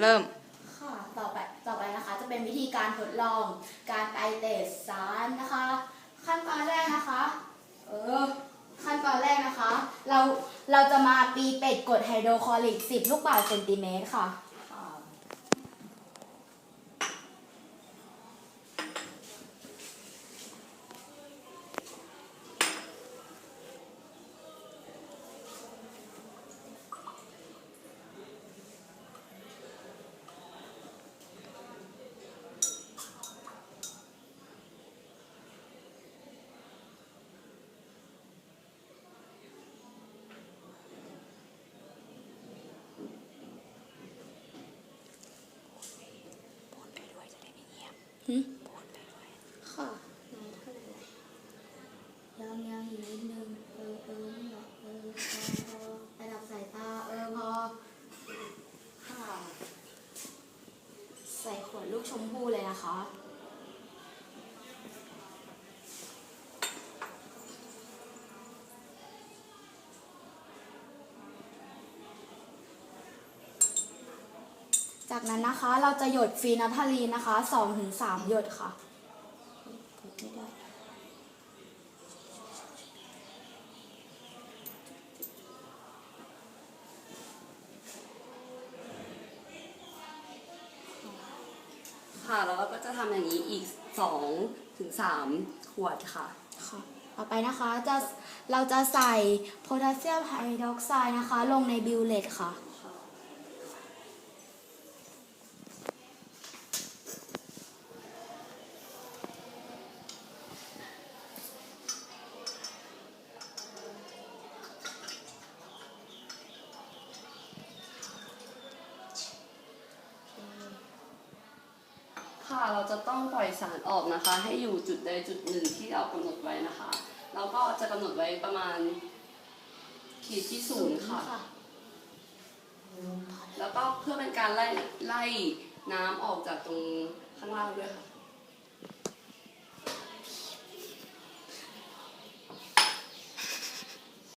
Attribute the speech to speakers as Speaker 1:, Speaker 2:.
Speaker 1: เริ่ม
Speaker 2: ค่ะ ต่อไป ต่อไปนะคะ จะเป็นวิธีการทดลอง การไตเตสสารนะคะ ขั้นตอนแรกนะคะ เออ ขั้นตอนแรกนะคะ เรา เราจะมาปีเป็ดกดไฮโดรคลอริก 10 ลูกบาศก์เซนติเมตรค่ะ ค่ะนายเท่าไหร่ยังยังอีกนิดนึงเออเออนี่เหรอเออพอพอระดับสายตาเออพอค่ะใส่ขวดลูกชมพู่เลยนะคะ จากนั้นนะคะเราจะหยดฟีนัทาลีนนะคะ2-3หยดค่ะไม่ได้
Speaker 3: ค่ะแล้วเราก็จะทำอย่างนี้อีก2ถึง3ขวดค่ะ
Speaker 2: ค่ะ ต่อไปนะคะจะเราจะใส่โพแทสเซียมไฮดรอกไซด์นะคะ ลงในบิวเลตค่ะ
Speaker 3: ค่ะเราจะต้องปล่อยสารออกนะคะ ให้อยู่จุดใดจุดหนึ่งที่เรากำหนดไว้นะคะ เราก็จะกำหนดไว้ประมาณขีดที่ศูนย์ค่ะ แล้วก็เพื่อเป็นการไล่ไล่น้ำออกจากตรงข้างล่างด้วยค่ะ